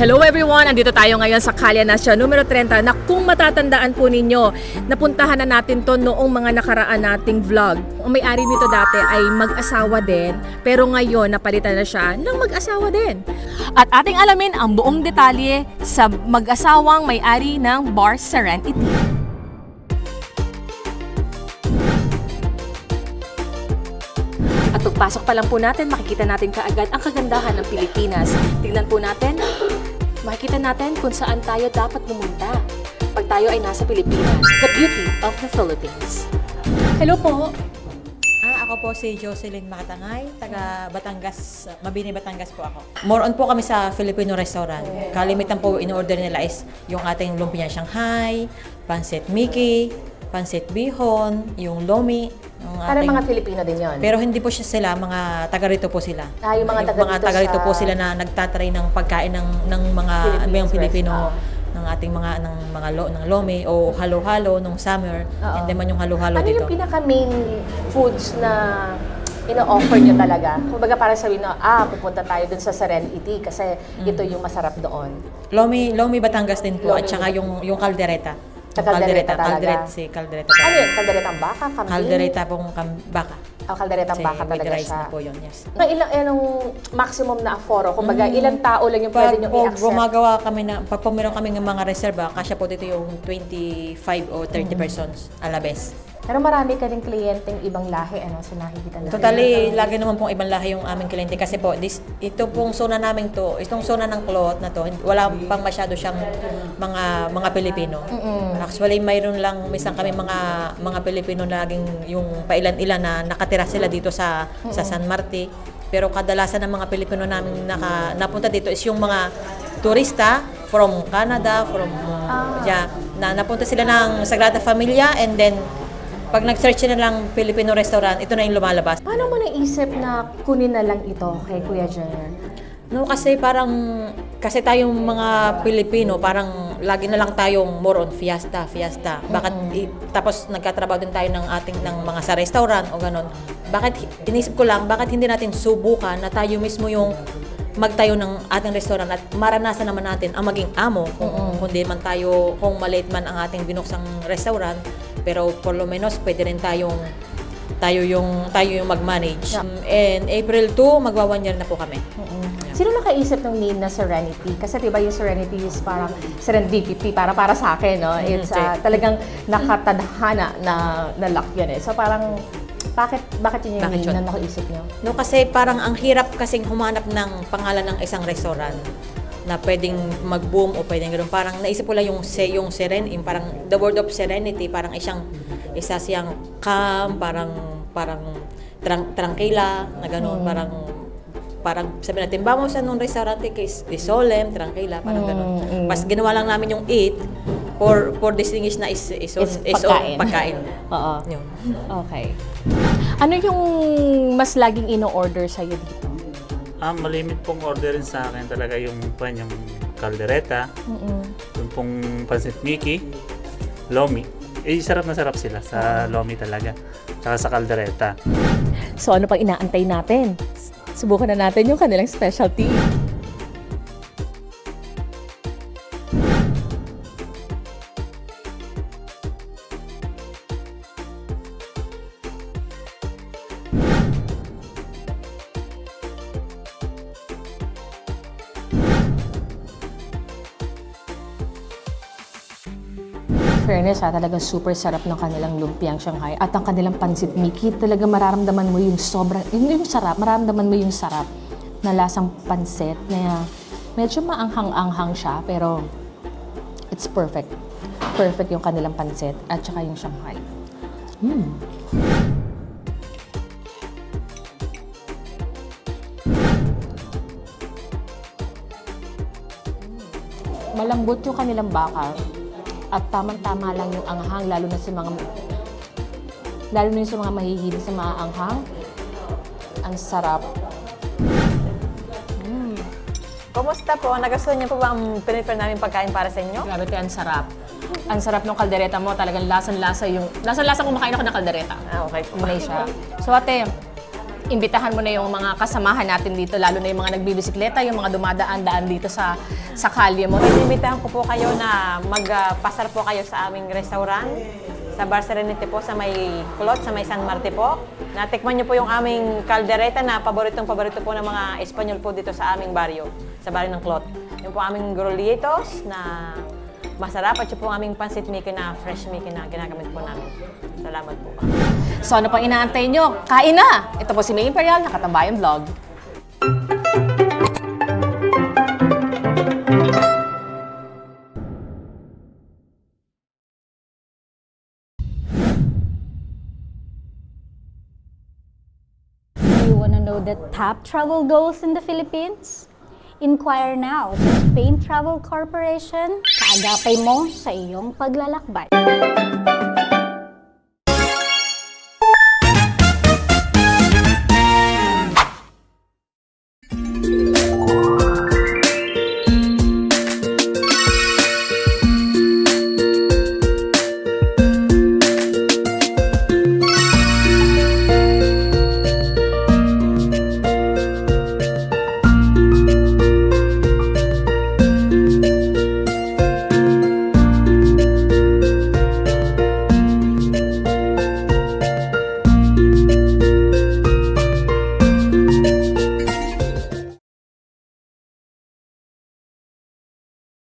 Hello everyone! Andito tayo ngayon sa Kalya Nasya numero 30 na kung matatandaan po ninyo, napuntahan na natin to noong mga nakaraan nating vlog. Ang may-ari nito dati ay mag-asawa din, pero ngayon napalitan na siya ng mag-asawa din. At ating alamin ang buong detalye sa mag-asawang may-ari ng Bar Serenity. At pagpasok pa lang po natin, makikita natin kaagad ang kagandahan ng Pilipinas. Tignan po natin, makikita natin kung saan tayo dapat pumunta pag tayo ay nasa Pilipinas. The beauty of the Philippines. Hello po. Ah, ako po si Jocelyn Makatangay, taga Batangas, Mabini, Batangas po ako. More on po kami sa Filipino restaurant. Kalimitan po in-order nila is yung ating lumpia Shanghai, pancit Mickey, pancit bihon, yung lomi. Yung Para ating- mga Filipino din yon. Pero hindi po siya sila, mga taga rito po sila. Ah, yung mga taga mga dito taga rito po sila na nagtatry ng pagkain ng ng mga Philippines mga Pilipino restaurant. ng ating mga ng mga lo, ng lomi o halo-halo nung summer. Oo. And then man yung halo-halo Ano dito. yung pinaka-main foods na ino-offer nyo talaga? Kumbaga para sabihin na, ah, pupunta tayo dun sa Serenity kasi ito yung masarap doon. Lomi, Lomi Batangas din po Lomi at saka yung yung kaldereta. Sa Yung kaldereta talaga. Caldereta, si kaldereta. Ano yun? Kalderetang baka? Kambing? Kaldereta pong kam- baka. Ah, kalderetang Kasi baka talaga rice siya. na po yun, yes. Mga ilang, anong maximum na aforo? Kumbaga, ilang tao lang yung pwede nyo i-accept? gumagawa kami na, pag po meron kami ng mga reserva, kasya po dito yung 25 o 30 persons alabes. Pero marami ka rin kliyenteng ibang lahi, ano, sa nakikita natin. Totally, lagi naman pong ibang lahi yung aming kliyente kasi po, this, ito pong zona namin to, itong zona ng cloth na to, wala pang masyado siyang mga mga Pilipino. Actually, mayroon lang minsan kami mga mga Pilipino na laging yung pailan-ilan na nakatira sila dito sa sa San Marti. Pero kadalasan ng mga Pilipino namin naka, napunta dito is yung mga turista from Canada, from uh, yeah, na napunta sila ng Sagrada Familia and then pag nag-search na lang Filipino restaurant, ito na yung lumalabas. Paano mo naisip na kunin na lang ito kay Kuya Jenner? No, kasi parang, kasi tayong mga Pilipino, parang lagi na lang tayong more on fiesta, fiesta. Bakit, i- tapos nagkatrabaho din tayo ng ating, ng mga sa restaurant o ganon. Bakit, inisip ko lang, bakit hindi natin subukan na tayo mismo yung magtayo ng ating restaurant at maranasan naman natin ang maging amo kung, kung di man tayo, kung maliit man ang ating binuksang restaurant, pero por lo menos pwede rin tayong tayo yung tayo yung mag-manage. Yeah. And April 2, magwa one year na po kami. Sino nakaisip ng name na Serenity? Kasi 'di ba yung Serenity is parang serendipity para para sa akin, no? It's ah, talagang nakatadhana na na luck yun eh. So parang bakit bakit yun yung Bakit name yun? na naisip niyo? No, kasi parang ang hirap kasing humanap ng pangalan ng isang restaurant na pwedeng mag-boom o pwedeng gano'n. Parang naisip ko lang yung, yung seren, yung parang the word of serenity, parang isang, isa siyang calm, parang, parang trang, tranquila, na gano'n, parang, parang sabi natin, vamos sa nung restaurante kay is solemn, tranquila, parang gano'n. Pas ginawa lang namin yung eat for for distinguish na is is, on, Is is on pagkain. pagkain. Oo. Yun. Okay. Ano yung mas laging ino-order sa dito? Ah, malimit pong orderin sa akin talaga yung pan yung kaldereta, yung pong pansit Mickey, lomi. Eh, sarap na sarap sila sa lomi talaga. Tsaka sa kaldereta. So ano pang inaantay natin? Subukan na natin yung kanilang specialty. Fairness ha, talagang super sarap ng kanilang lumpiang Shanghai at ang kanilang pansit Mickey, talaga mararamdaman mo yung sobrang, yung, yung sarap, mararamdaman mo yung sarap na lasang pansit na medyo maanghang-anghang siya pero it's perfect. Perfect yung kanilang pansit at saka yung Shanghai. Mm. Malambot yung kanilang bakal at tamang-tama lang yung anghang lalo na sa mga lalo na yung sa mga mahihilig sa mga anghang. Ang sarap. Kumusta po? Nagustuhan niyo po ba ang prefer namin pagkain para sa inyo? Grabe te, ang sarap. Ang sarap ng kaldereta mo, talagang lasan-lasa yung... Lasan-lasa kumakain ako ng kaldereta. Ah, okay po. Tunay siya. So ate, imbitahan mo na yung mga kasamahan natin dito, lalo na yung mga nagbibisikleta, yung mga dumadaan-daan dito sa sa kalye mo. Inimbitahan ko po kayo na magpasar po kayo sa aming restaurant sa Bar Serenity po sa may Kulot, sa may San Marte po. Natikman niyo po yung aming kaldereta na paboritong paborito po ng mga Espanyol po dito sa aming baryo, sa baryo ng Kulot. Yung po aming grolitos na masarap at yung po aming pansit Mickey na fresh Mickey na ginagamit po namin. Salamat po. So ano pang inaantay nyo? Kain na! Ito po si May Imperial, Nakatambayan Vlog. Do you want to know the top travel goals in the Philippines? Inquire now sa Spain Travel Corporation. Kaagapay mo sa iyong paglalakbay.